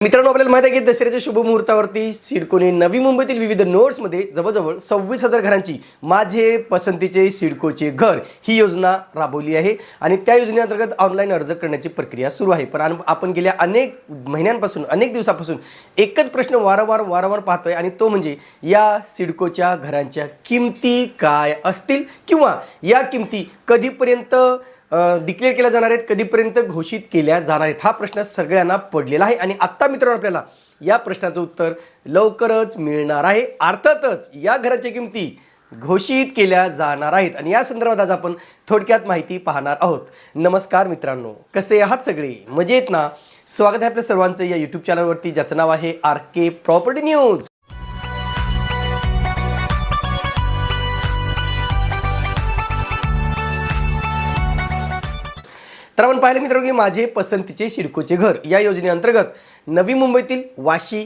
मित्रांनो आपल्याला माहिती आहे की दसऱ्याच्या शुभ मुहूर्तावरती सिडकोने नवी मुंबईतील विविध नोड्समध्ये जवळजवळ सव्वीस हजार घरांची माझे पसंतीचे सिडकोचे घर ही योजना राबवली आहे. आणि त्या योजनेअंतर्गत ऑनलाईन अर्ज करण्याची प्रक्रिया सुरू आहे. पण आपण गेल्या अनेक महिन्यांपासून अनेक दिवसापासून एकच प्रश्न वारंवार वारंवार पाहतोय आणि तो म्हणजे या सिडकोच्या घरांच्या किमती काय असतील किंवा या किमती कधीपर्यंत डिक्लेअर केल्या जाणार आहेत कधीपर्यंत घोषित केल्या जाणार आहेत? हा प्रश्न सगळ्यांना पडलेला आहे. आणि आत्ता मित्रांनो आपल्याला या प्रश्नाचं उत्तर लवकरच मिळणार आहे. अर्थातच या घराच्या किमती घोषित केल्या जाणार आहेत. आणि या संदर्भात आज आपण थोडक्यात माहिती पाहणार आहोत. नमस्कार मित्रांनो. कसे आहात सगळे? मजेत ना? स्वागत आहे आपल्या सर्वांचं या यूट्यूब चॅनलवरती ज्याचं नाव आहे आर के प्रॉपर्टी न्यूज तर आपण पाहिलं मित्रांनो की माझे पसंतीचे शिरकोचे घर या योजनेअंतर्गत नवी मुंबईतील वाशी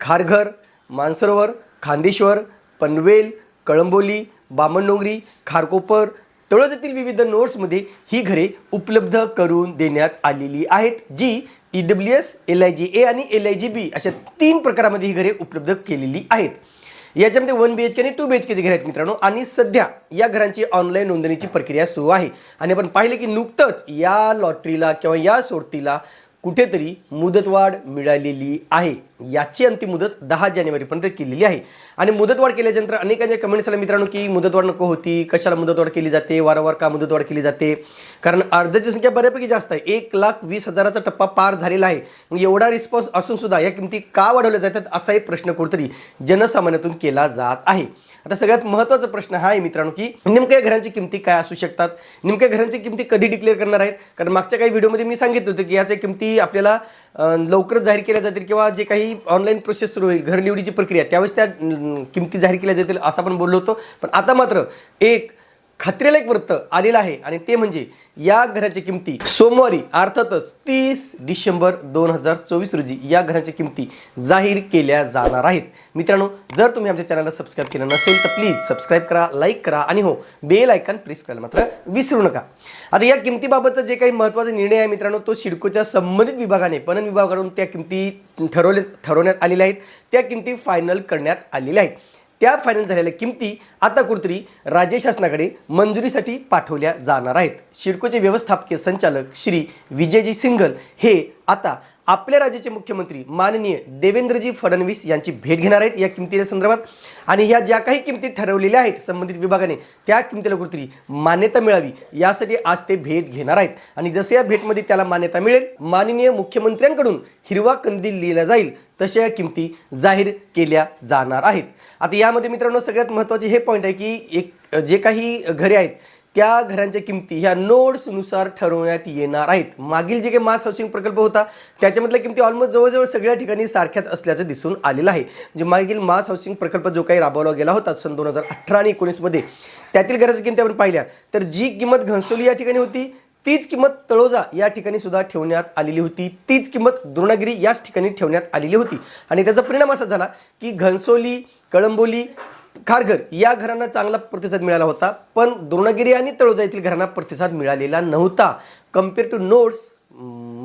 खारघर मानसरोवर खांदेश्वर पनवेल कळंबोली बामणडोंगरी खारकोपर तळोज येथील विविध नोट्समध्ये ही घरे उपलब्ध करून देण्यात आलेली आहेत जी E W S L I G A आणि एल आय जी बी अशा तीन प्रकारामध्ये ही घरे उपलब्ध केलेली आहेत. याच्यामध्ये वन बी एच के आणि टू बी एच केचे घर आहेत मित्रांनो. आणि सध्या या घरांची ऑनलाईन नोंदणीची प्रक्रिया सुरू आहे. आणि आपण पाहिले की नुकतंच या लॉटरीला किंवा या सोडतीला कुठेतरी मुदतवाढ मिळालेली आहे. याची अंतिम मुदत दहा जानेवारीपर्यंत केलेली आहे. आणि मुदतवाढ केल्याच्यानंतर अनेकांच्या कमेंट्स आल्या मित्रांनो की मुदतवाढ नको होती कशाला मुदतवाढ केली जाते वारंवार का मुदतवाढ केली जाते? कारण अर्जाची संख्या बऱ्यापैकी जास्त आहे. एक लाख वीस हजाराचा टप्पा पार झालेला आहे. मग एवढा रिस्पॉन्स असून सुद्धा या किमती का वाढवल्या जातात असा एक प्रश्न कुठेतरी जनसामान्यातून केला जात आहे. आता सगळ्यात महत्त्वाचा प्रश्न हा आहे मित्रांनो की नेमक्या घरांची किमती काय असू शकतात? नेमक्या घरांची किमती कधी डिक्लेअर करणार आहेत? कारण मागच्या काही व्हिडिओमध्ये मी सांगितलं होतं की याच्या किमती आपल्याला लवकरच जाहीर केल्या जातील किंवा जे काही ऑनलाईन प्रोसेस सुरू होईल घरनिवडीची प्रक्रिया त्यावेळेस त्या किमती जाहीर केल्या जातील असं आपण बोललो होतो. पण आता मात्र एक खात्रीला एक वृत्त आलेलं आहे आणि ते म्हणजे या घराच्या किमती. सोमवारी अर्थातच तीस डिसेंबर दोन हजार चोवीस रोजी या घराच्या किमती जाहीर केल्या जाणार आहेत. मित्रांनो जर तुम्ही आमच्या चॅनलला सबस्क्राईब केलं नसेल तर प्लीज सबस्क्राईब करा लाईक करा आणि हो बेल आयकन प्रेस करायला मात्र विसरू नका. आता या किमतीबाबतचा जे काही महत्त्वाचा निर्णय आहे मित्रांनो तो सिडकोच्या संबंधित विभागाने पणन विभागाकडून त्या किमती ठरवले ठरवण्यात आलेल्या आहेत. त्या किमती फायनल करण्यात आलेल्या आहेत. त्या फायनल झालेल्या किमती आता कुठतरी राज्य शासनाकडे मंजुरीसाठी पाठवल्या जाणार आहेत. शिडकोचे व्यवस्थापकीय संचालक श्री विजयजी सिंघल हे आता आपल्या राज्याचे मुख्यमंत्री माननीय देवेंद्रजी फडणवीस यांची भेट घेणार आहेत या किमतीच्या संदर्भात. आणि ह्या ज्या काही किमती ठरवलेल्या आहेत संबंधित विभागाने त्या किमतीला कुठतरी मान्यता मिळावी यासाठी आज ते भेट घेणार आहेत. आणि जसे या भेटमध्ये त्याला मान्यता मिळेल माननीय मुख्यमंत्र्यांकडून हिरवा कंदील लिहिला जाईल. तशा या किमती जाहीर केल्या जाणार आहेत. आता यामध्ये मित्रांनो सगळ्यात महत्त्वाचे हे पॉईंट आहे की एक जे काही घरे आहेत त्या घरांच्या किमती ह्या नोड्सनुसार ठरवण्यात येणार आहेत. मागील जे काही मास हाऊसिंग प्रकल्प होता त्याच्यामधल्या किमती ऑलमोस्ट जवळजवळ सगळ्या ठिकाणी सारख्याच असल्याचं दिसून आलेलं आहे. म्हणजे मागील मास हाऊसिंग प्रकल्प जो काही राबवला गेला होता सन दोन हजार अठरा आणि एकोणीसमध्ये त्यातील घराच्या किमती आपण पाहिल्या. तर जी किंमत घनसोली या ठिकाणी होती तीच किंमत तळोजा या ठिकाणी सुद्धा ठेवण्यात आलेली होती. तीच किंमत द्रोणागिरी याच ठिकाणी ठेवण्यात आलेली होती. आणि त्याचा परिणाम असा झाला की घनसोली कळंबोली खारघर या घरांना चांगला प्रतिसाद मिळाला होता. पण द्रोणागिरी आणि तळोजा येथील घरांना प्रतिसाद मिळालेला नव्हता. Compare to notes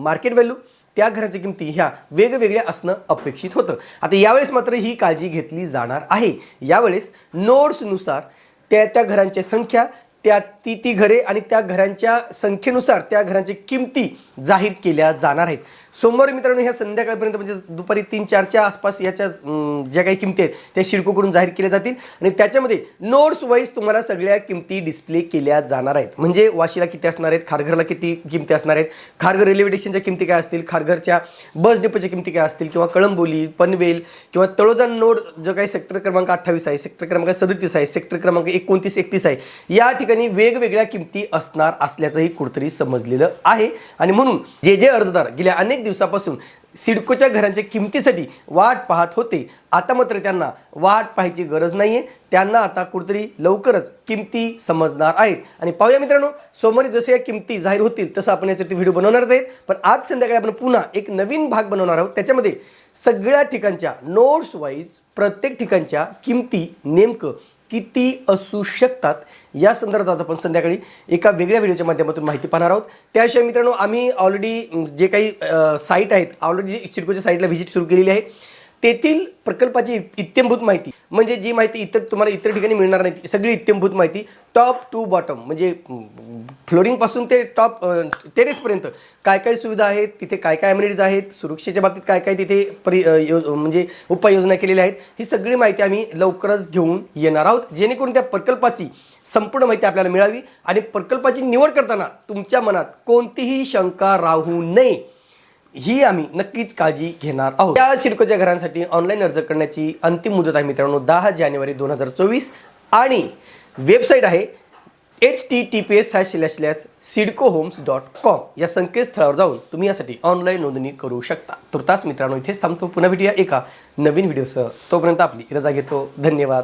market value त्या घराच्या किमती ह्या वेगवेगळ्या असणं अपेक्षित होतं. आता यावेळेस मात्र ही काळजी घेतली जाणार आहे. यावेळेस नोट्सनुसार त्या त्या घरांची संख्या त्या ती ती घरे आणि त्या घरांच्या संख्येनुसार त्या घरांची किमती जाहीर केल्या जाणार आहेत. सोमवारी मित्रांनो ह्या संध्याकाळपर्यंत म्हणजे दुपारी तीन चारच्या आसपास याच्या ज्या काही किमती आहेत त्या शिडकोकडून जाहीर केल्या जातील. आणि त्याच्यामध्ये नोट्स वाईज तुम्हाला सगळ्या किमती डिस्प्ले केल्या जाणार आहेत. म्हणजे वाशीला किती असणार आहेत खारघरला किती किमती असणार आहेत खारघर रेल्वे स्टेशनच्या किमती काय असतील खारघरच्या बस डेपोच्या किमती काय असतील किंवा कळंबोली पनवेल किंवा तळोजा नोड जो काही सेक्टर क्रमांक अठ्ठावीस आहे सेक्टर क्रमांक सदतीस आहे सेक्टर क्रमांक एकोणतीस एकतीस आहे या ठिकाणी वेगवेगळ्या किमती असणार असल्याचंही कुठतरी समजलेलं आहे. आणि म्हणून जे जे अर्जदार गेल्या अनेक दिवसापासून सिडकोच्या घरांच्या किमतीसाठी वाट पाहत होते. आता मात्र त्यांना वाट पाहायची गरज नाहीये. त्यांना आता कुठेतरी लवकरच किमती समजणार आहेत. आणि पाहूया मित्रांनो सोमवारी जसे या किमती जाहीर होतील तसं आपण याच्यावरती व्हिडिओ बनवणारच आहेत पण आज संध्याकाळी आपण पुन्हा एक नवीन भाग बनवणार आहोत. त्याच्यामध्ये सगळ्या ठिकाणच्या नोट्स वाईज प्रत्येक ठिकाणच्या किमती नेमकं किती असू शकतात? या संदर्भात आपण संध्याकाळी एका वेगळ्या व्हिडिओच्या माध्यमातून माहिती पाहणार आहोत. त्याशिवाय मित्रांनो आम्ही ऑलरेडी जे काही साईट आहेत ऑलरेडी सिडकोच्या साईटला व्हिजिट सुरू केलेली आहे. तेथील प्रकल्पाची इत्यंभूत माहिती म्हणजे जी माहिती इतर तुम्हाला इतर ठिकाणी मिळणार नाही ती सगळी इत्यंभूत माहिती टॉप टू बॉटम म्हणजे फ्लोरिंगपासून ते टॉप टेरेसपर्यंत काय काय सुविधा आहेत तिथे काय काय अम्युनिटीज आहेत सुरक्षेच्या बाबतीत काय काय तिथे परि अ, म्हणजे उपाययोजना केलेल्या आहेत ही सगळी माहिती आम्ही लवकरच घेऊन येणार आहोत. जेणेकरून त्या प्रकल्पाची संपूर्ण माहिती आपल्याला मिळावी आणि प्रकल्पाची निवड करताना तुमच्या मनात कोणतीही शंका राहू नये. ही आम्ही नक्कीच काळजी घेणार आहोत. त्या सिडकोच्या घरांसाठी ऑनलाईन अर्ज करण्याची अंतिम मुदत आहे मित्रांनो दहा जानेवारी दोन हजार चोवीस. आणि वेबसाईट आहे H T T P S hash slash slash CIDCO homes dot com या संकेतस्थळावर जाऊन तुम्ही यासाठी ऑनलाईन नोंदणी करू शकता. तुर्तास मित्रांनो इथेच थांबतो. पुन्हा भेटूया एका नवीन व्हिडिओसह तोपर्यंत आपली रजा घेतो. धन्यवाद.